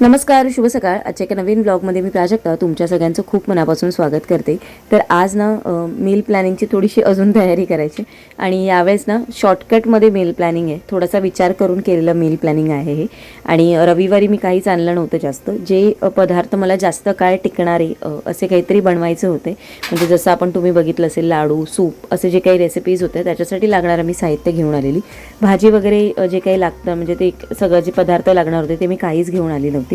नमस्कार शुभ सकाळ. आजच्या एका नवीन ब्लॉगमध्ये मी प्राजक्ता तुमच्या सगळ्यांचं खूप मनापासून स्वागत करते. तर आज ना मील प्लॅनिंगची थोडीशी अजून तयारी करायची आणि यावेळेस ना शॉर्टकटमध्ये मील प्लॅनिंग आहे. थोडासा विचार करून केलेलं मील प्लॅनिंग आहे हे. आणि रविवारी मी काहीच आणलं नव्हतं जास्त. जे पदार्थ मला जास्त काळ टिकणारे असे काहीतरी बनवायचे होते. म्हणजे जसं आपण तुम्ही बघितलं असेल लाडू सूप असे जे काही रेसिपीज होते त्याच्यासाठी लागणारं मी साहित्य घेऊन आलेली. भाजी वगैरे जे काही लागतं म्हणजे ते सगळं जे पदार्थ लागणार होते ते मी काहीच घेऊन आली नव्हती.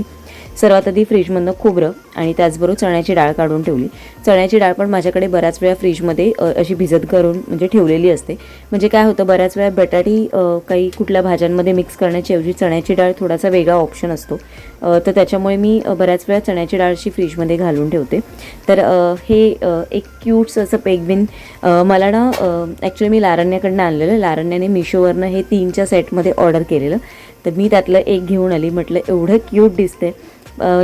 सर्वात आधी फ्रीजमधनं खोबरं आणि त्याचबरोबर चण्याची डाळ काढून ठेवली. चण्याची डाळ पण माझ्याकडे बऱ्याच वेळा फ्रीजमध्ये अशी भिजत करून म्हणजे ठेवलेली असते. म्हणजे काय होतं बऱ्याच वेळा बटाटी काही कुठल्या भाज्यांमध्ये मिक्स करण्याच्याऐवजी ऐवजी चण्याची डाळ थोडासा वेगळा ऑप्शन असतो. तर त्याच्यामुळे मी बऱ्याच वेळा चण्याची डाळ अशी फ्रीजमध्ये घालून ठेवते. तर हे एक क्यूट्स असं पेगविन मला ना ॲक्च्युली मी लारण्याकडनं आणलेलं. लारण्याने मिशोवरनं हे तीनच्या सेटमध्ये ऑर्डर केलेलं. तर मी त्यातलं एक घेऊन आली. म्हटलं एवढं क्यूट दिसते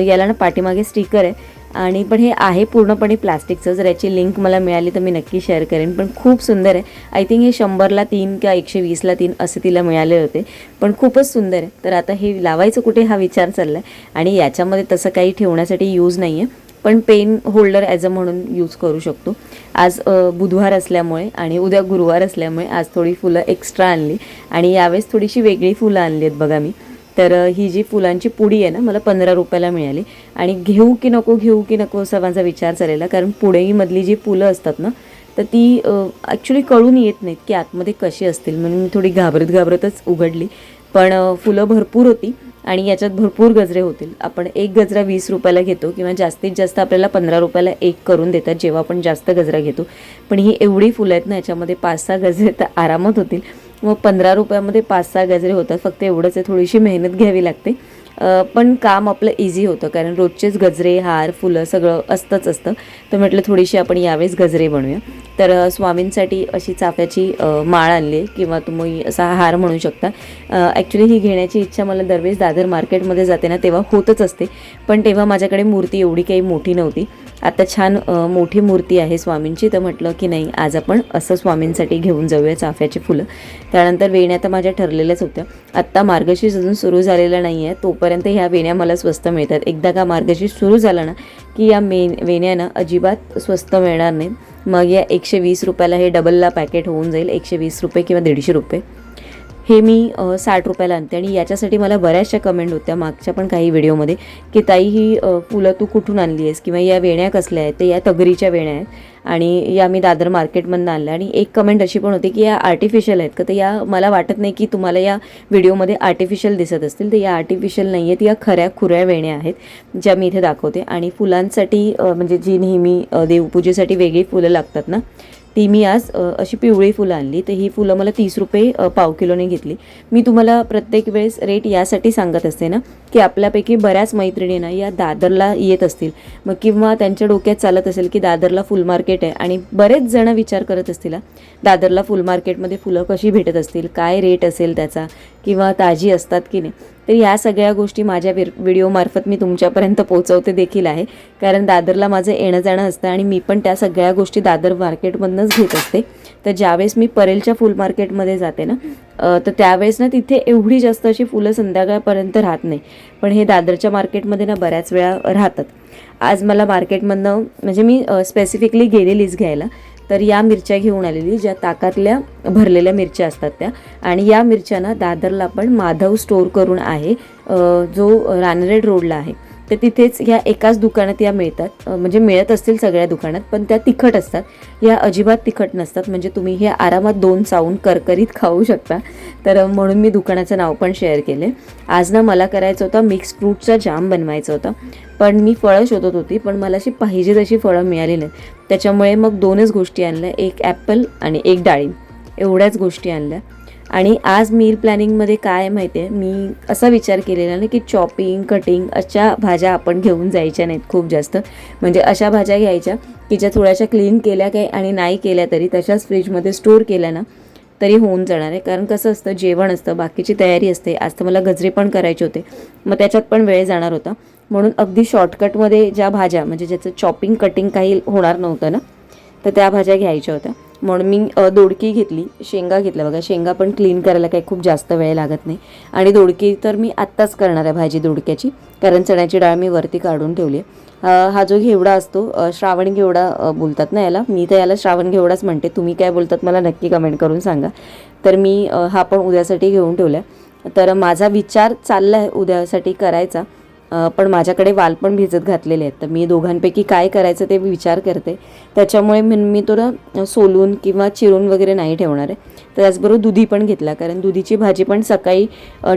याला ना पाठीमागे स्टिकर आहे. आणि पण हे आहे पूर्णपणे प्लास्टिकचं. जर याची लिंक मला मिळाली तर मी नक्की शेअर करेन. पण खूप सुंदर आहे. आय थिंक हे शंभरला तीन किंवा एकशे वीसला तीन असे तिला मिळाले होते. पण खूपच सुंदर आहे. तर आता हे लावायचं कुठे हा विचार चालला आहे आणि याच्यामध्ये तसं काही ठेवण्यासाठी यूज नाही आहे पण पेन होल्डर ॲज अ म्हणून यूज करू शकतो. आज बुधवार असल्यामुळे आणि उद्या गुरुवार असल्यामुळे आज थोडी फुलं एक्स्ट्रा आणली. आणि यावेळेस थोडीशी वेगळी फुलं आणली आहेत बघा मी. तर ही जी फुलांची पुडी आहे ना मला पंधरा रुपयाला मिळाली. आणि घेऊ की नको घेऊ की नको असा माझा विचार चाललेला कारण पुढेमधली जी फुलं असतात ना तर ती ॲक्च्युली कळून येत नाहीत की आतमध्ये कशी असतील. म्हणून मी थोडी घाबरत घाबरतच उघडली. पण फुलं भरपूर होती. आणि याच्यात भरपूर गजरे होतील. आपण एक गजरा वीस रुपयाला घेतो किंवा जास्तीत जास्त आपल्याला पंधरा रुपयाला एक करून देतात जेव्हा आपण जास्त गजरा घेतो. पण ही एवढी फुलं आहेत ना याच्यामध्ये पाच सहा गजरे तर आरामात होतील. मग पंधरा रुपयामध्ये पाच सहा गजरे होतात फक्त एवढंच आहे थोडीशी मेहनत घ्यावी लागते. पण काम आपलं इझी होतं कारण रोजचेच गजरे हार फुलं सगळं असतंच असतं. तर म्हटलं थोडीशी आपण यावेळेस गजरे बनवूया. तर स्वामींसाठी अशी चाफ्याची माळ आणली किंवा तुम्ही असा हार म्हणू शकता. ॲक्च्युली ही घेण्याची इच्छा मला दरवेळेस दादर मार्केटमध्ये जाते ना तेव्हा होतच असते. पण तेव्हा माझ्याकडे मूर्ती एवढी काही मोठी नव्हती. आता छान मोठी मूर्ती आहे स्वामींची. तर म्हटलं की नाही आज आपण असं स्वामींसाठी घेऊन जाऊया चाफ्याची फुलं. त्यानंतर वेण्या तर माझ्या ठरलेल्याच होत्या. आत्ता मार्गशीर्ष अजून सुरू झालेला नाही आहे. तोपर्यंत ह्या वेण्या मला स्वस्त मिळतात. एकदा का मार्गशीर्ष सुरू झाला ना की या मे वेण्यानं अजिबात स्वस्त मिळणार नाही. मग या एकशे वीस रुपयाला हे डबलला पॅकेट होऊन जाईल. एकशे वीस रुपये किंवा दीडशे रुपये. हे मी साठ रुपयाला आणते. आणि याच्यासाठी मला बऱ्याचशा कमेंट होत्या मागच्या पण काही व्हिडिओमध्ये की ताई ही फुलं तू कुठून आणली आहेस? किंवा या वेण्या कसल्या आहेत? ते या तगरीच्या वेण्या आहेत. आणि या मी दादर मार्केटमधनं आणल्या आणि एक कमेंट अशी पण होती की या आर्टिफिशियल आहेत का? तर या मला वाटत नाही की तुम्हाला या व्हिडिओमध्ये आर्टिफिशियल दिसत असतील. तर या आर्टिफिशियल नाही आहेत या खऱ्या खुऱ्या वेण्या आहेत ज्या मी इथे दाखवते. आणि फुलांसाठी म्हणजे जी नेहमी देवपूजेसाठी वेगळी फुलं लागतात ना ती मी आज अशी पिवळी फुलं आणली. तर ही फुलं मला तीस रुपये पाव किलोने घेतली. मी तुम्हाला प्रत्येक वेळेस रेट यासाठी सांगत असते ना की आपल्यापैकी बऱ्याच मैत्रिणींना या दादरला येत असतील. मग किंवा त्यांच्या डोक्यात चालत असेल की दादरला फुल मार्केट आहे आणि बरेच जण विचार करत असतील दादरला फुल मार्केटमध्ये फुलं कशी भेटत असतील काय रेट असेल त्याचा किंवा ताजी असतात की नाही. तर या सगळ्या गोष्टी माझ्या व्हिडिओमार्फत मी तुमच्यापर्यंत पोहोचवते देखील आहे. कारण दादरला माझं येणं जाणं असतं आणि मी पण त्या सगळ्या गोष्टी दादर मार्केटमधनंच घेत असते. तर ज्यावेळेस मी परेलच्या फुल मार्केटमध्ये जाते ना तर त्यावेळेस ना तिथे एवढी जास्त अशी फुलं संध्याकाळपर्यंत राहत नाही. पण हे दादरच्या मार्केटमध्ये ना बऱ्याच वेळा राहतात. आज मला मार्केटमधनं म्हणजे मी स्पेसिफिकली गेलेलीच घ्यायला. तर या मिरच्या घेऊन आलेली ज्या ताकातल्या भरलेल्या मिरच्या असतात त्या. आणि या मिरच्या ना दादरला पण माधव स्टोअर करून आहे. जो रानरेड रोडला आहे. तर तिथेच ह्या एकाच दुकानात या मिळतात. म्हणजे मिळत असतील सगळ्या दुकानात पण त्या तिखट असतात. या अजिबात तिखट नसतात. म्हणजे तुम्ही हे आरामात दोन चावून करकरीत खाऊ शकता. तर म्हणून मी दुकानाचं नाव पण शेअर केले आज ना मला करायचं होतं मिक्स फ्रूटचा जाम बनवायचा होता. पण मी फळं शोधत होती पण मला अशी पाहिजे तशी फळं मिळाली नाहीत. त्याच्यामुळे मग दोनच गोष्टी आणल्या. एक ॲपल आणि एक डाळिंब एवढ्याच गोष्टी आणल्या. आणि आज मील प्लॅनिंगमध्ये काय माहिती आहे मी असा विचार केलेला ना की चॉपिंग कटिंग अशा भाज्या आपण घेऊन जायच्या नाहीत खूप जास्त. म्हणजे अशा भाज्या घ्यायच्या की ज्या थोड्याशा क्लीन केल्या काय आणि नाही केल्या तरी तशाच फ्रीजमध्ये स्टोअर केल्या ना तरी होऊन जाणार आहे. कारण कसं असतं जेवण असतं बाकीची तयारी असते. आज तर मला गजरे पण करायचे होते. मग त्याच्यात पण वेळ जाणार होता. म्हणून अगदी शॉर्टकटमध्ये ज्या भाज्या म्हणजे ज्याचं चॉपिंग कटिंग काही होणार नव्हतं ना तर त्या भाज्या घ्यायच्या होत्या. म्हणून मी दोडकी घेतली शेंगा घेतल्या. बघा शेंगा पण क्लीन करायला काही खूप जास्त वेळ लागत नाही. आणि दोडकी तर मी आत्ताच करणार आहे भाजी दोडक्याची कारण चण्याची डाळ मी वरती काढून ठेवली आहे. हा जो घेवडा असतो श्रावण घेवडा बोलतात ना याला? मी तर याला श्रावण घेवडाच म्हणते. तुम्ही काय बोलतात मला नक्की कमेंट करून सांगा. तर मी हा पण उद्यासाठी घेऊन ठेवला आहे तर माझा विचार चालला आहे उद्यासाठी करायचा. पण माझ्याकडे वाल पण भिजत घातलेले आहेत. तर मी दोघांपैकी काय करायचं ते विचार करते. त्याच्यामुळे मी मी थोडं सोलून किंवा चिरून वगैरे नाही ठेवणार आहे. तर त्याचबरोबर दुधी पण घेतला. कारण दुधीची भाजी पण सकाळी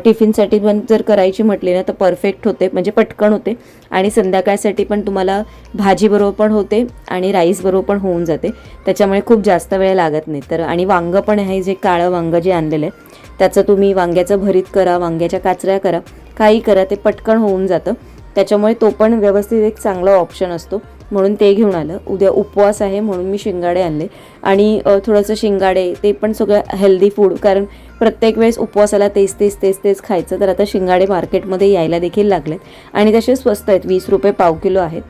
टिफिनसाठी पण जर करायची म्हटली ना तर परफेक्ट होते. म्हणजे पटकन होते. आणि संध्याकाळसाठी पण तुम्हाला भाजीबरोबर पण होते आणि राईसबरोबर पण होऊन जाते. त्याच्यामुळे खूप जास्त वेळ लागत नाही. तर आणि वांगं पण आहे जे काळं वांगं जे आणलेलं आहे त्याचं तुम्ही वांग्याचं भरीत करा वांग्याच्या काचऱ्या करा. काही करा ते पटकन होऊन जातं. त्याच्यामुळे तो पण व्यवस्थित एक चांगला ऑप्शन असतो. म्हणून ते घेऊन आलं. उद्या उपवास आहे म्हणून मी शिंगाडे आणले. आणि थोडंसं शिंगाडे ते पण सगळं हेल्दी फूड कारण प्रत्येक वेळेस उपवासाला तेच तेच तेच तेच खायचं. तर आता शिंगाडे मार्केटमध्ये यायला देखील लागलेत. आणि तसे स्वस्त आहेत. वीस रुपये पाव किलो आहेत.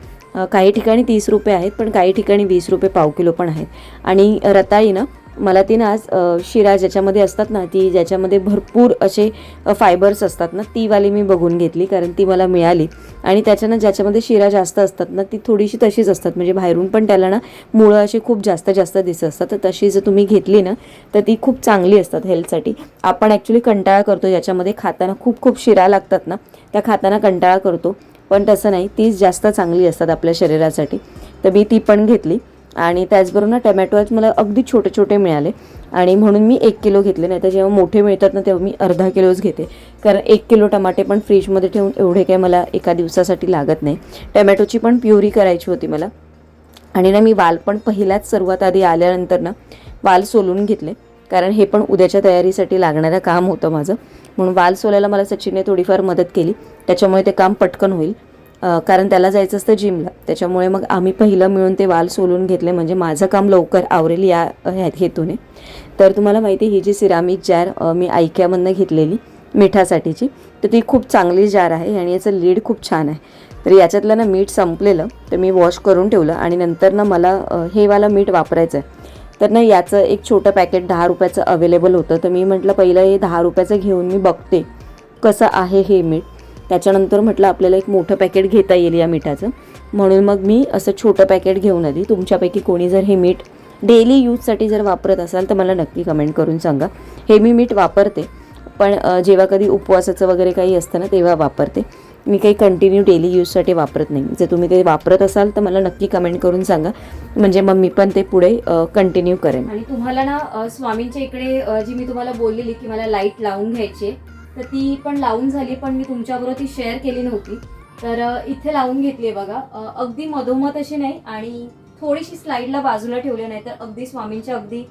काही ठिकाणी तीस रुपये आहेत पण काही ठिकाणी वीस रुपये पाव किलो पण आहेत. आणि रताळी ना मला ती ना आज शिरा ज्याच्यामध्ये असतात ना ती ज्याच्यामध्ये भरपूर असे फायबर्स असतात ना ती वाली मी बघून घेतली कारण ती मला मिळाली. आणि त्याच्यानं ज्याच्यामध्ये शिरा जास्त असतात ना ती थोडीशी तशीच असतात. म्हणजे बाहेरून पण त्याला ना मुळं अशी खूप जास्त जास्त दिसत असतात. तर तशी जर तुम्ही घेतली ना तर ती खूप चांगली असतात हेल्थसाठी आपण ॲक्च्युली कंटाळा करतो ज्याच्यामध्ये खाताना खूप खूप शिरा लागतात ना त्या खाताना कंटाळा करतो. पण तसं नाही तीच जास्त चांगली असतात आपल्या शरीरासाठी. तर मी ती पण घेतली. आणि त्याचबरोबर ना टमॅटो आज मला अगदी छोटे छोटे मिळाले. आणि म्हणून मी एक किलो घेतले नाही तर जेव्हा मोठे मिळतात ना तेव्हा मी अर्धा किलोच घेते. कारण एक किलो टमाटे पण फ्रीजमध्ये ठेवून एवढे काही मला एका दिवसासाठी लागत नाही. टमॅटोची पण प्युरी करायची होती मला. आणि ना मी वाल पण पहिल्याच सर्वात आधी आल्यानंतर ना वाल सोलून घेतले. कारण हे पण उद्याच्या तयारीसाठी लागणारं काम होतं माझं. म्हणून वाल सोलायला मला सचिनने थोडीफार मदत केली. त्याच्यामुळे ते काम पटकन होईल. कारण त्याला जायचं असतं जिमला त्याच्यामुळे मग आम्ही पहिलं मिळून ते वाल सोलून घेतले. म्हणजे माझं काम लवकर आवरेल या ह्या हेतूने. तर तुम्हाला माहिती आहे, ही जी सिरामिक जार मी ऐक्यामधनं घेतलेली मिठासाठीची तर ती खूप चांगली जार आहे आणि याचं लीड खूप छान आहे. तर याच्यातलं ना मीठ संपलेलं तर मी वॉश करून ठेवलं आणि नंतर ना मला अ, हे वाला मीठ वापरायचं आहे तर ना याचं एक छोटं पॅकेट दहा रुपयाचं अवेलेबल होतं. तर मी म्हटलं पहिलं हे दहा रुपयाचं घेऊन मी बघते कसं आहे हे मीठ. त्याच्यानंतर म्हटलं आपल्याला एक मोठं पॅकेट घेता येईल या मिठाचं. म्हणून मग मी असं छोटं पॅकेट घेऊन आली. तुमच्यापैकी कोणी जर हे मीठ डेली यूजसाठी जर वापरत असाल तर मला नक्की कमेंट करून सांगा. हे मी मीठ वापरते पण जेव्हा कधी उपवासाचं वगैरे काही असतं ना तेव्हा वापरते. मी काही कंटिन्यू डेली यूजसाठी वापरत नाही. जर तुम्ही ते वापरत असाल तर मला नक्की कमेंट करून सांगा. म्हणजे मग मी पण ते पुढे कंटिन्यू करेन. आणि तुम्हाला ना स्वामींच्या इकडे जी मी तुम्हाला बोललेली की मला लाइट लावून घ्यायची आहे, तर ती पण लावून झाली पण मी तुमच्याबरोबर ती शेअर केली नव्हती. तर इथे लावून घेतली आहे बघा. अगदी मधोमध अशी नाही आणि थोडीशी स्लाईडला बाजूला ठेवली नाही तर अगदी स्वामींच्या अगदी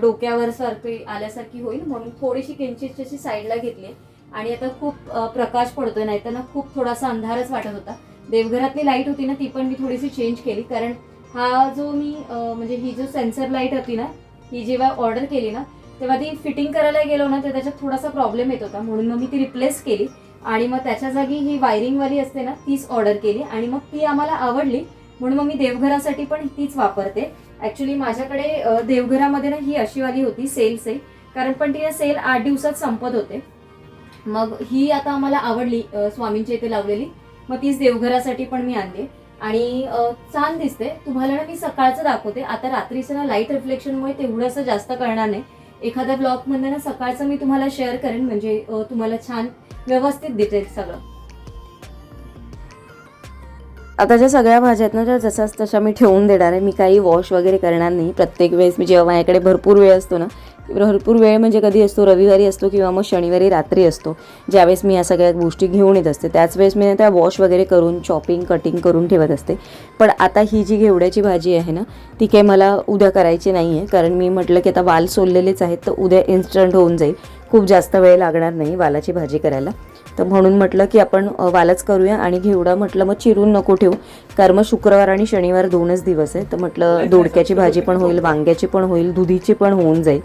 डोक्यावर सारखी आल्यासारखी होईल. म्हणून थोडीशी किंचित अशी साईडला घेतली आहे. आणि आता खूप प्रकाश पडतोय नाही तर ना खूप थोडासा अंधारच वाटत होता. देवघरातली लाइट होती ना ती पण मी थोडीशी चेंज केली. कारण हा जो मी म्हणजे ही जो सेन्सर लाइट होती ना ही जेव्हा ऑर्डर केली ना तेव्हा ती फिटिंग करायला गेलो ना तर त्याच्यात थोडासा प्रॉब्लेम येत होता. म्हणून मग मी ती रिप्लेस केली. आणि मग त्याच्या जागी ही वायरिंगवाली असते ना तीच ऑर्डर केली. आणि मग ती आम्हाला आवडली. म्हणून मग मी देवघरासाठी पण तीच वापरते. ॲक्च्युली माझ्याकडे देवघरामध्ये ना ही अशी वाली होती सेल सेल कारण पण ती सेल आठ दिवसात संपत होते. मग ही आता आम्हाला आवडली स्वामींच्या इथे लावलेली. मग तीच देवघरासाठी पण मी आणली. आणि छान दिसते. तुम्हाला ना मी सकाळचं दाखवते. आता रात्रीचं ना लाइट रिफ्लेक्शनमुळे तेवढंसं जास्त करणार नाही. एखाद्या ब्लॉगमध्ये ना सकाळचं मी तुम्हाला शेअर करेन म्हणजे तुम्हाला छान व्यवस्थित दिसेल सगळं. आता ज्या सगळ्या भाज्या आहेत ना त्या जसाच तशा मी ठेवून देणार आहे. मी काही वॉश वगैरे करणार नाही. प्रत्येक वेळेस मी जेव्हा माझ्याकडे भरपूर वेळ असतो ना भरपूर वेळ म्हणजे कधी असतो रविवारी असतो किंवा मग शनिवारी रात्री असतो. ज्यावेळेस मी या सगळ्या गोष्टी घेऊन येत असते त्याच वेळेस मी ना त्या वॉश वगैरे करून चॉपिंग कटिंग करून ठेवत असते. पण आता ही जी घेवड्याची भाजी आहे ना ती काही मला उद्या करायची नाही आहे कारण मी म्हटलं की आता वाल सोललेलेच आहेत तर उद्या इन्स्टंट होऊन जाईल. खूप जास्त वेळ लागणार नाही वालाची भाजी करायला. तर म्हणून म्हटलं की आपण वालच करूया आणि घेवडा म्हटलं मग चिरून नको ठेवू. कारण मग शुक्रवार आणि शनिवार दोनच दिवस आहे तर म्हटलं दोडक्याची भाजी पण होईल वांग्याची पण होईल दुधीची पण होऊन जाईल.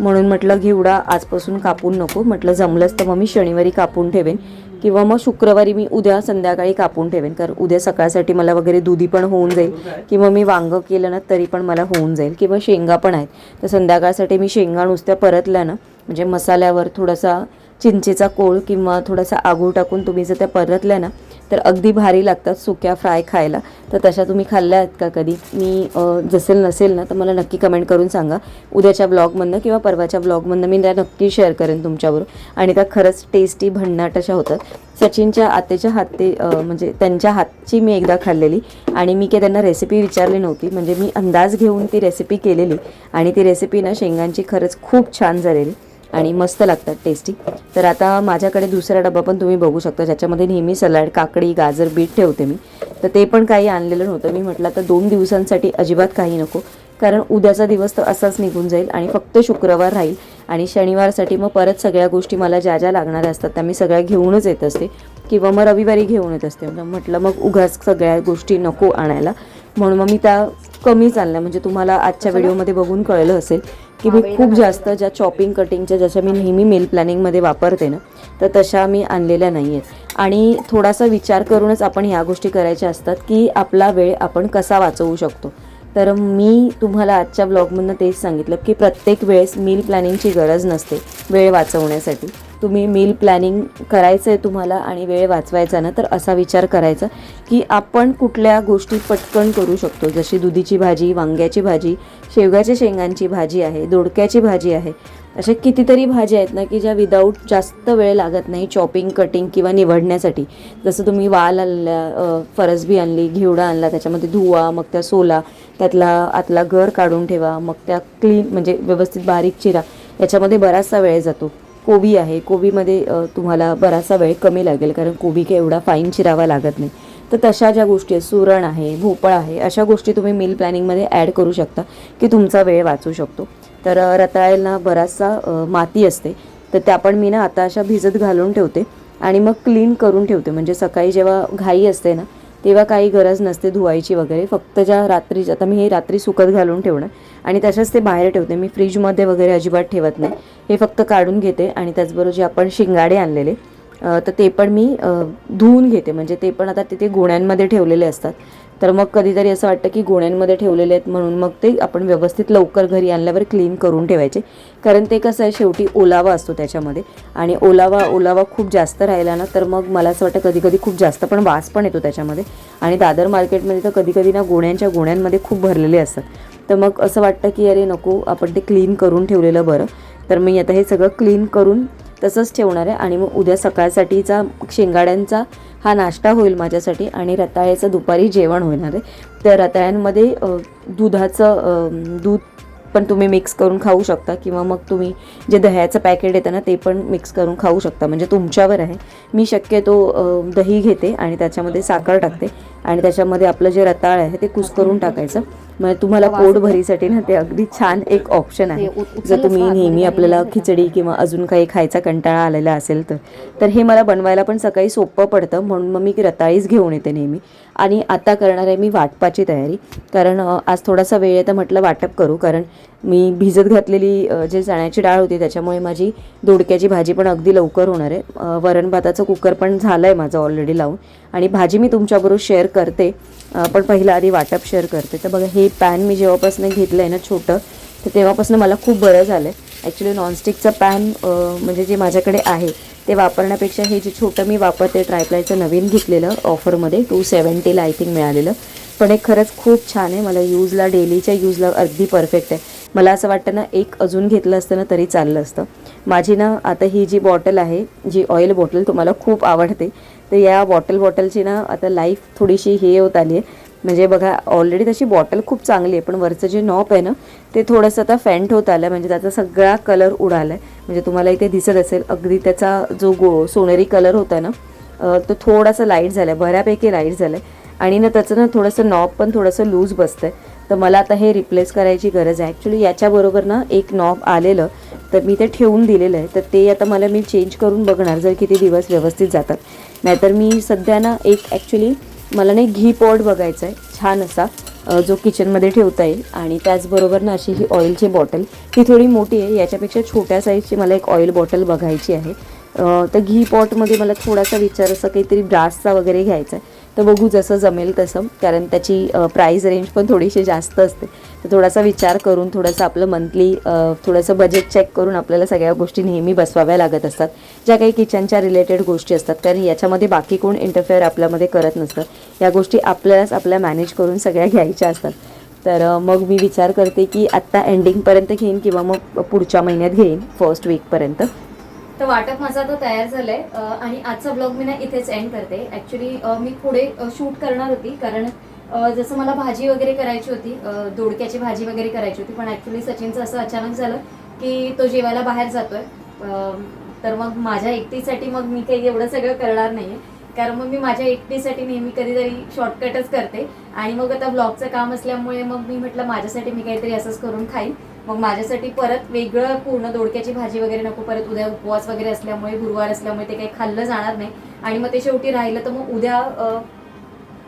म्हणून म्हटलं घेवडा आजपासून कापून नको. म्हटलं जमलंच तर मग मी शनिवारी कापून ठेवेन किंवा मग शुक्रवारी मी उद्या संध्याकाळी कापून ठेवेन कारण उद्या सकाळसाठी मला वगैरे दुधी पण होऊन जाईल किंवा मी वांगं केलं ना तरी पण मला होऊन जाईल किंवा शेंगा पण आहेत. तर संध्याकाळसाठी मी शेंगा नुसत्या परतल्या ना म्हणजे मसाल्यावर थोडासा चिंचेचा कोळ किंवा थोडासा आगूळ टाकून तुम्ही जर त्या परतल्या ना तर अगदी भारी लागतात सुक्या फ्राय खायला. तर तशा तुम्ही खाल्ल्या आहेत का कधी? मी जसेल नसेल ना तर मला नक्की कमेंट करून सांगा. उद्याच्या ब्लॉगमधनं किंवा परवाच्या ब्लॉगमधनं मी त्या नक्की शेअर करेन तुमच्याबरोबर. आणि त्या खरंच टेस्टी भन्नाट अशा होतात. सचिनच्या आतेच्या हाते म्हणजे त्यांच्या हातची मी एकदा खाल्लेली. आणि मी काही त्यांना रेसिपी विचारली नव्हती. म्हणजे मी अंदाज घेऊन ती रेसिपी केलेली. आणि ती रेसिपी ना शेंगांची खरंच खूप छान झालेली. आणि मस्त लागतात टेस्टी तर आता माझ्याकडे दुसरा डबा पण तुम्ही बघू शकता ज्याच्यामध्ये नेहमी सलाड काकडी गाजर बीट ठेवते मी. तर ते पण काही आणलेलं नव्हतं. मी म्हटलं तर दोन दिवसांसाठी अजिबात काही नको कारण उद्याचा दिवस तर असाच निघून जाईल आणि फक्त शुक्रवार राहील आणि शनिवारसाठी मग परत सगळ्या गोष्टी मला ज्या ज्या लागणाऱ्या असतात त्या मी सगळ्या घेऊनच येत असते किंवा मग रविवारी घेऊन येत असते. म्हटलं मग उगाच सगळ्या गोष्टी नको आणायला. म्हणून मग मी त्या कमीच आणल्या. म्हणजे तुम्हाला आजच्या व्हिडिओमध्ये बघून कळलं असेल की मी खूप जास्त ज्या चॉपिंग कटिंगच्या जशा मी नेहमी मेल प्लॅनिंगमध्ये वापरते ना तर तशा मी आणलेल्या नाही आहेत आणि थोडासा विचार करूनच आपण ह्या गोष्टी करायच्या असतात की आपला वेळ आपण कसा वाचवू शकतो. तर मी तुम्हाला आजच्या ब्लॉगमधनं तेच सांगितलं की प्रत्येक वेळेस मील प्लॅनिंगची गरज नसते वेळ वाचवण्यासाठी. तुम्ही मील प्लॅनिंग करायचं आहे तुम्हाला आणि वेळ वाचवायचा ना तर असा विचार करायचा की आपण कुठल्या गोष्टी पटकन करू शकतो. जशी दुधीची भाजी वांग्याची भाजी शेवग्याच्या शेंगांची भाजी आहे दोडक्याची भाजी आहे अशा कितीतरी भाज्या आहेत ना की ज्या विदाऊट जास्त वेळ लागत नाही चॉपिंग कटिंग किंवा निवडण्यासाठी. जसं तुम्ही वाल आणल्या फरसबी आणली घेवडा आणला त्याच्यामध्ये धुवा मग त्या सोला त्यातला आतला घर काढून ठेवा मग त्या क्लीन म्हणजे व्यवस्थित बारीक चिरा याच्यामध्ये बराचसा वेळ जातो. कोबी आहे. कोबीमध्ये तुम्हाला बराचसा वेळ कमी लागेल कारण कोबी काही एवढा फाईन चिरावा लागत नाही. तर तशा ज्या गोष्टी आहेत सुरण आहे भोपळ आहे अशा गोष्टी तुम्ही मील प्लॅनिंगमध्ये ॲड करू शकता की तुमचा वेळ वाचू शकतो. तर रताळ्याला बराचसा माती असते. तर त्या पण मी ना आता अशा भिजत घालून ठेवते आणि मग क्लीन करून ठेवते. म्हणजे सकाळी जेव्हा घाई असते ना तेव्हा काही गरज नसते धुवायची वगैरे. फक्त ज्या रात्री आता मी हे रात्री सुकत घालून ठेवणं आणि तशाच ते बाहेर ठेवते. मी फ्रीजमध्ये वगैरे अजिबात ठेवत नाही. हे फक्त काढून घेते आणि त्याचबरोबर जे आपण शिंगाडे आणलेले तर ते पण मी धुवून घेते. म्हणजे ते पण आता तिथे गोण्यांमध्ये ठेवलेले असतात. तर मग कधीतरी असं वाटतं की गोण्यांमध्ये ठेवलेले आहेत म्हणून मग ते आपण व्यवस्थित लवकर घरी आणल्यावर क्लीन करून ठेवायचे. कारण ते कसं आहे शेवटी ओलावा असतो त्याच्यामध्ये. आणि ओलावा ओलावा खूप जास्त राहिला ना तर मग मला असं वाटतं कधी कधी खूप जास्त पण वास पण येतो त्याच्यामध्ये. आणि दादर मार्केटमध्ये तर कधी कधी ना गोण्यांच्या गोण्यांमध्ये खूप भरलेले असतात. तर मग असं वाटतं की अरे नको आपण ते क्लीन करून ठेवलेलं बरं. तर मी आता हे सगळं क्लीन करून तसंच ठेवणार आहे. आणि मग उद्या सकाळसाठीचा शेंगाड्यांचा हा नाश्ता होईल माझ्यासाठी आणि रताळ्याचं दुपारी जेवण होणार आहे. तर रताळ्यांमध्ये दुधाचं दूध पण तुम्ही मिक्स करून खाऊ शकता किंवा मग तुम्ही जे दह्याचं पॅकेट येतं ना ते पण मिक्स करून खाऊ शकता. म्हणजे तुमच्यावर आहे. मी शक्यतो दही घेते आणि त्याच्यामध्ये साखर टाकते. आणि त्याच्यामध्ये आपलं जे रताळ आहे ते कुस्करून टाकायचं. म्हणजे तुम्हाला पोट भरीसाठी ना ते अगदी छान एक ऑप्शन आहे. जर तुम्ही नेहमी आपल्याला खिचडी किंवा अजून काही खायचा कंटाळा आलेला असेल तर तर हे मला बनवायला पण सकाळी सोपं पडतं. म्हणून मग मी रताळीच घेऊन येते नेहमी. आणि आता करणार आहे मी वाटपाची तयारी. कारण आज थोडासा वेळ आहे तर म्हटलं वाटप करू. कारण मी भिजत घातलेली जे चण्याची डाळ होती त्याच्यामुळे माझी दोडक्याची भाजी पण अगदी लवकर होणार आहे. वरण भाताचं कुकर पण झालं आहे माझं ऑलरेडी लावून. आणि भाजी मी तुमच्याबरोबर शेअर करते. पण पहिलं आधी वाटप शेअर करते. तर बघा हे पॅन मी जेव्हापासून घेतलं आहे ना छोटं तर तेव्हापासून मला खूप बरं झालं आहे ॲक्च्युली नॉनस्टिकचं पॅन म्हणजे जे माझ्याकडे आहे ते वापरण्यापेक्षा हे जे छोटं मी वापरते ट्रायप्लायचं नवीन घेतलेलं ऑफरमध्ये टू सेवन्टीला आय थिंक मिळालेलं. पण हे खरंच खूप छान आहे. मला यूजला डेलीच्या यूजला अगदी परफेक्ट आहे. मला असं वाटतं ना एक अजून घेतलं असतं ना तरी चाललं असतं. माझी ना आता ही जी बॉटल आहे जी ऑइल बॉटल तुम्हाला खूप आवडते तर या बॉटल बॉटलची ना आता लाईफ थोडीशी हे होत आली आहे म्हणजे बघा ऑलरेडी तशी बॉटल खूप चांगली आहे पण वरचं जे नॉप आहे ना ते थोडंसं आता फेंट होत आलं म्हणजे त्याचा सगळा कलर उडाला आहे म्हणजे तुम्हाला इथे दिसत असेल अगदी त्याचा जो गो सोनेरी कलर होता ना तो थोडासा लाइट झाला आहे बऱ्यापैकी लाइट झालं आहे आणि ना त्याचं ना थोडंसं नॉब पण थोडंसं लूज बसतं आहे तर मला आता हे रिप्लेस करायची गरज आहे. ॲक्च्युली याच्याबरोबर ना एक नॉब आलेलं तर मी ते ठेवून दिलेलं आहे. तर ते आता मला मी चेंज करून बघणार जर किती दिवस व्यवस्थित जातात. नाहीतर मी सध्या ना एक ॲक्च्युली मला नाही घी पॉट बघायचा आहे छान असा जो किचनमध्ये ठेवता येईल. आणि त्याचबरोबर ना अशी ही ऑइलची बॉटल ही थोडी मोठी आहे. याच्यापेक्षा छोट्या साईजची मला एक ऑइल बॉटल बघायची आहे. तर घी पॉटमध्ये मला थोडासा विचार असा काहीतरी ब्रासचा वगैरे घ्यायचा आहे तर बघू जसं जमेल तसं. कारण त्याची प्राईस रेंज पण थोडीशी जास्त असते. तर थोडासा विचार करून थोडंसं आपलं मंथली थोडंसं बजेट चेक करून आपल्याला सगळ्या गोष्टी नेहमी बसवाव्या लागत असतात. ज्या काही किचनच्या रिलेटेड गोष्टी असतात. कारण याच्यामध्ये बाकी कोण इंटरफेअर आपल्यामध्ये करत नसतं. या गोष्टी आपल्यालाच आपल्या मॅनेज करून सगळ्या घ्यायच्या असतात. तर मग मी विचार करते की आत्ता एंडिंगपर्यंत घेईन किंवा मग पुढच्या महिन्यात घेईन फर्स्ट वीकपर्यंत तर वाटप माझा आता तयार झालाय. आणि आजचा ब्लॉग मी ना इथेच एंड करते. ऍक्च्युली मी पुढे शूट करणार होती. कारण जसं मला भाजी वगैरे करायची होती दोडक्याची भाजी वगैरे करायची होती पण ऍक्च्युली सचिनचं असं अचानक झालं की तो जेवायला बाहेर जातोय. तर मग माझ्या एकटीसाठी मग मी काही एवढं सगळं करणार नाहीये. कारण मग मी माझ्या एकटीसाठी नेहमी कधीतरी शॉर्टकटच करते. आणि मग आता ब्लॉगचं काम असल्यामुळे मग मी म्हटलं माझ्यासाठी मी काहीतरी असंच करून खाईन. मग माझ्यासाठी परत वेगळं पूर्ण दोडक्याची भाजी वगैरे नको परत उद्या उपवास वगैरे असल्यामुळे गुरुवार असल्यामुळे ते काही खाल्लं जाणार नाही. आणि मग ते शेवटी राहिलं तर मग उद्या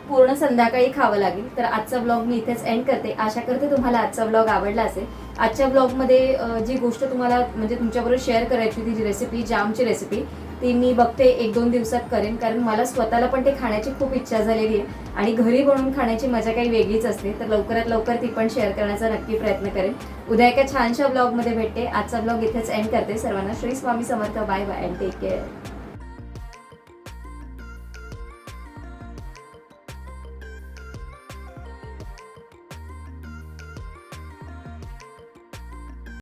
पूर्ण संध्याकाळी खावं लागेल. तर आजचा ब्लॉग मी इथेच एंड करते. आशा करते तुम्हाला आजचा ब्लॉग आवडला असेल. आजच्या ब्लॉगमध्ये जी गोष्ट तुम्हाला म्हणजे तुमच्याबरोबर शेअर करायची होती जी रेसिपी जामची रेसिपी ती मी बघते एक दोन दिवसात करेन. कारण मला स्वतःला पण ते खाण्याची खूप इच्छा झालेली आहे. आणि घरी बनवून खाण्याची मजा काही वेगळीच असते. तर लवकरात लवकर ती पण शेअर करण्याचा नक्की प्रयत्न करेन. उद्या एका छानशा ब्लॉगमध्ये भेटते. आजचा ब्लॉग इथेच एंड करते. सर्वांना Shri Swami Samarth. Bye bye and take care